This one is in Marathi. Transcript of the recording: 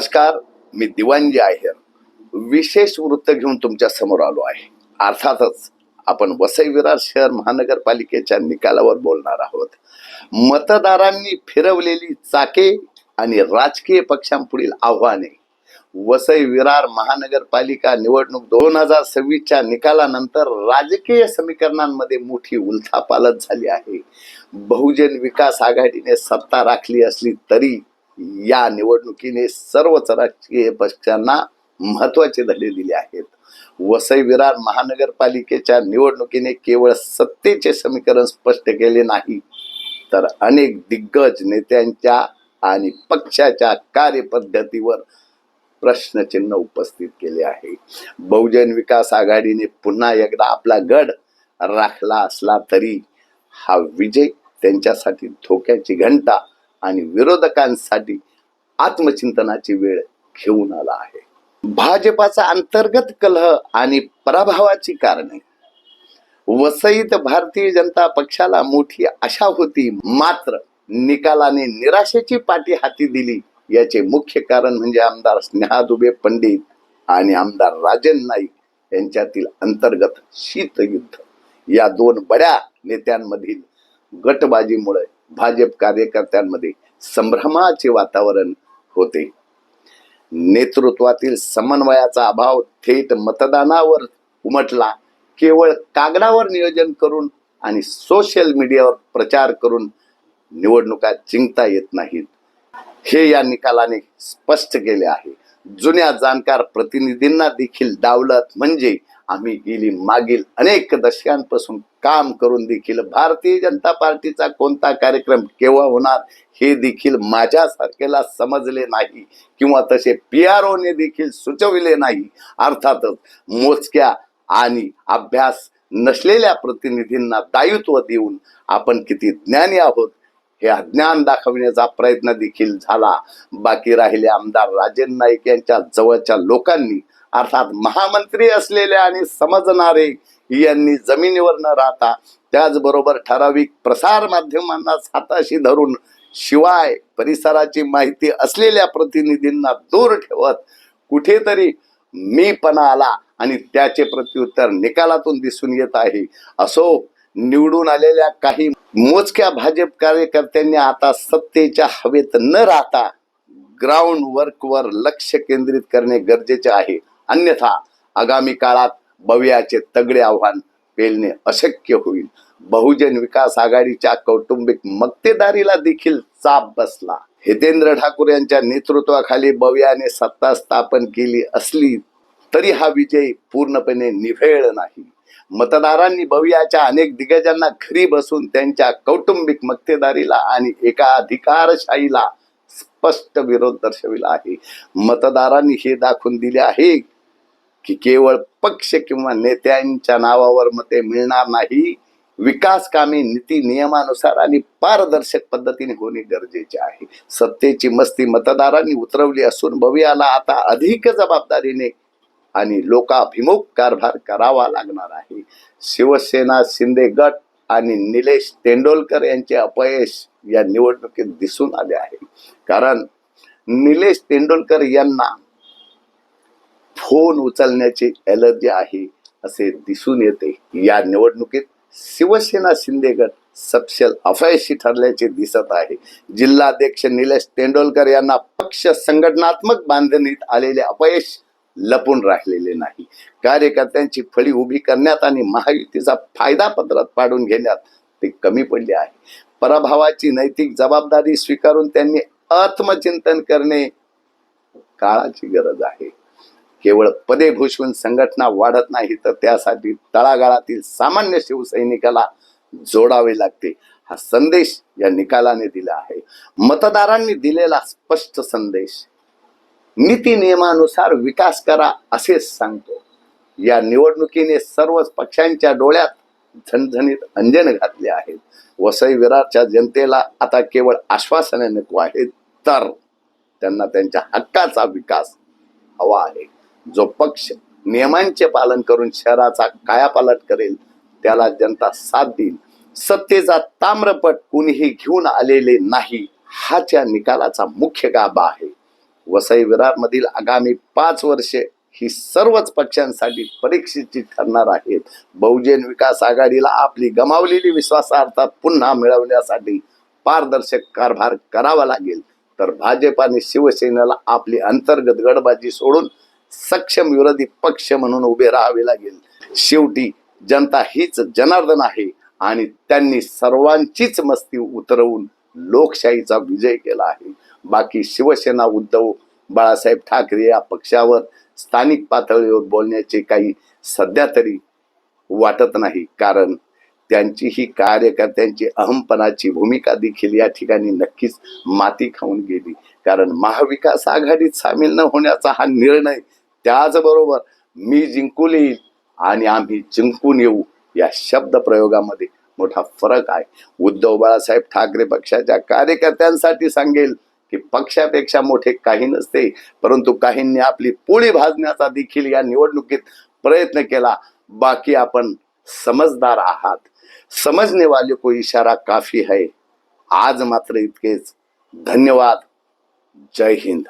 नमस्कार मी दिवाणजी आहेर. विशेष वृत्त घेऊन तुमच्यासमोर आलो आहे. अर्थातच आपण वसई विरार शहर महानगरपालिकेच्या निकालावर बोलणार आहोत. मतदारांनी फिरवलेली चाके आणि राजकीय पक्षांपुढील आव्हाने. वसई विरार महानगरपालिका निवडणूक दोन हजार सव्वीसच्या निकालानंतर राजकीय समीकरणांमध्ये मोठी उलथापालथ झाली आहे. बहुजन विकास आघाडीने सत्ता राखली असली तरी या निवडणुकीने सर्वच राजकीय पक्षांना महत्त्वाचे धडे दिले आहेत. वसई विरार महानगरपालिकेच्या निवडणुकीने केवळ सत्तेचे समीकरण स्पष्ट केले नाही तर अनेक दिग्गज नेत्यांच्या आणि पक्षाच्या कार्यपद्धतीवर प्रश्नचिन्ह उपस्थित केले आहे. बहुजन विकास आघाडीने पुन्हा एकदा आपला गड राखला असला तरी हा विजय त्यांच्यासाठी धोक्याची घंटा आणि विरोधकांसाठी आत्मचिंतनाची वेळ घेऊन आला आहे. भाजपाचा अंतर्गत कलह आणि पराभवाची कारणे. वसईत भारतीय जनता पक्षाला मोठी आशा होती मात्र निकालाने निराशेची पाठी हाती दिली. याचे मुख्य कारण म्हणजे आमदार स्नेहा दुबे पंडित आणि आमदार राजन नाईक यांच्यातील अंतर्गत शीतयुद्ध. या दोन बड्या नेत्यांमधील गटबाजीमुळे भाजप कार्यकर्त्यांमध्ये संभ्रमाचे वातावरण होते. नेतृत्वातील समन्वयाचा अभाव थेट मतदानावर उमटला. केवळ कागदावर नियोजन करून आणि सोशल मीडियावर प्रचार करून निवडणुका जिंकता येत नाहीत. हे या निकालाने स्पष्ट केले आहे. जुन्या जाणकार प्रतिनिधींना देखील डावलत म्हणजे आम्ही गेली मागील अनेक दशकांपासून काम करून देखील भारतीय जनता पार्टीचा कोणता कार्यक्रम केव्हा होणार हे देखील माझ्यासारखेला समजले नाही किंवा तसे पी आर ओने देखील सुचविले नाही. अर्थातच मोजक्या आणि अभ्यास नसलेल्या प्रतिनिधींना दायित्व देऊन आपण किती ज्ञानी आहोत हे अज्ञान दाखवण्याचा प्रयत्न देखील झाला. बाकी राहिले आमदार राजेंद्र नाईक यांच्या जवळच्या लोकांनी अर्थात महामंत्री असलेले आणि समजणारे यांनी जमिनीवर न राहता त्याचबरोबर ठराविक प्रसार माध्यमांना हाताशी धरून शिवाय परिसराची माहिती असलेल्या प्रतिनिधींना दूर ठेवत कुठेतरी मीपणा आला आणि त्याचे प्रत्युत्तर निकालातून दिसून येत आहे. असो निवडून आलेल्या काही मोजक्या भाजप कार्यकर्त्यांनी आता सत्तेच्या हवेत न राहता ग्राउंड वर्कवर लक्ष केंद्रित करणे गरजेचे आहे. अन्यथा आगामी काळात बव्याचे तगडे आव्हान पेलणे अशक्य होईल. बहुजन विकास आघाडीच्या कौटुंबिक मक्तेदारीला देखील चाप बसला. हितेंद्र ठाकूर यांच्या नेतृत्वाखाली बव्याने सत्ता स्थापन केली असली तरी हा विजय पूर्णपणे निभेळ नाही. मतदारांनी भव्याच्या अनेक दिग्गजांना घरी बसून त्यांच्या कौटुंबिक मक्तेदारीला आणि एका अधिकारशाहीला स्पष्ट विरोध दर्शविला आहे. मतदारांनी हे दाखवून दिले आहे की केवळ पक्ष किंवा नेत्यांच्या नावावर मते मिळणार नाही. विकास कामे नीती नियमानुसार आणि पारदर्शक पद्धतीने होणे गरजेचे आहे. सत्तेची मस्ती मतदारांनी उतरवली असून भवियाला आता अधिक जबाबदारीने आणि लोकाभिमुख कारभार करावा लागणार आहे. शिवसेना शिंदे गट आणि निलेश तेंडोलकर यांचे अपयश या निवडणुकीत दिसून आले आहे. कारण निलेश तेंडोलकर यांना फोन उचलण्याची एलर्जी आहे असे दिसून येते. या निवडणुकीत शिवसेना शिंदे गट सपशेल अपयशी ठरल्याचे दिसत आहे. जिल्हाध्यक्ष निलेश तेंडोलकर यांना पक्ष संघटनात्मक बांधणीत आलेले अपयश लपून राहिलेले नाही. कार्यकर्त्यांची फळी उभी करण्यात आणि महायुतीचा फायदा पत्रात पाडून घेण्यात ते कमी पडले आहे. पराभवाची नैतिक जबाबदारी स्वीकारून त्यांनी आत्मचिंतन करणे काळाची गरज आहे. केवळ पदे भूषवून संघटना वाढत नाही तर त्यासाठी तळागाळातील सामान्य शिवसैनिकाला जोडावे लागते. हा संदेश या निकालाने दिला आहे. मतदारांनी दिलेला स्पष्ट संदेश नीती नियमानुसार विकास करा असेच सांगतो. या निवडणुकीने सर्वच पक्षांच्या डोळ्यात झणझणीत अंजन घातले आहेत. वसई विरारच्या जनतेला आता केवळ आश्वासने नको आहेत तर त्यांना त्यांच्या हक्काचा विकास हवा आहे. जो पक्ष नियमांचे पालन करून शहराचा कायापालट करेल त्याला जनता साथ देईल. सत्तेचा ताम्रपट कुणीही घेऊन आलेले नाही हाच या निकालाचा मुख्य गाभा आहे. वसई विरारमधील आगामी पाच वर्षे ही सर्वच पक्षांसाठी परीक्षेची ठरणार आहेत. बहुजन विकास आघाडीला आपली गमावलेली विश्वासार्हता पुन्हा मिळवण्यासाठी पारदर्शक कारभार करावा लागेल. तर भाजप आणि शिवसेनेला आपली अंतर्गत गडबाजी सोडून सक्षम विरोधी पक्ष म्हणून उभे राहावे लागेल. शेवटी जनता हीच जनार्दन आहे आणि त्यांनी सर्वांचीच मस्ती उतरवून लोकशाहीचा विजय केला आहे. बाकी शिवसेना उद्धव बाळासाहेब ठाकरे या पक्षावर स्थानिक पातळीवर बोलण्याचे काही सध्या तरी वाटत नाही. कारण त्यांची ही कार्यकर्त्यांची अहमपणाची भूमिका देखील या ठिकाणी नक्कीच माती खाऊन गेली. कारण महाविकास आघाडीत सामील न होण्याचा हा निर्णय त्याचबरोबर मी जिंकून येईल आणि आम्ही जिंकून येऊ या शब्द प्रयोगामध्ये मोठा फरक आहे. उद्धव बाळासाहेब ठाकरे पक्षाच्या कार्यकर्त्यांसाठी सांगेल की पक्षापेक्षा मोठे काही नसते परंतु काहींनी आपली पोळी भाजण्याचा देखील या निवडणुकीत प्रयत्न केला. बाकी आपण समजदार आहात. समजने वाले को इशारा काफी है. आज मात्र इतकेच. धन्यवाद. जय हिंद.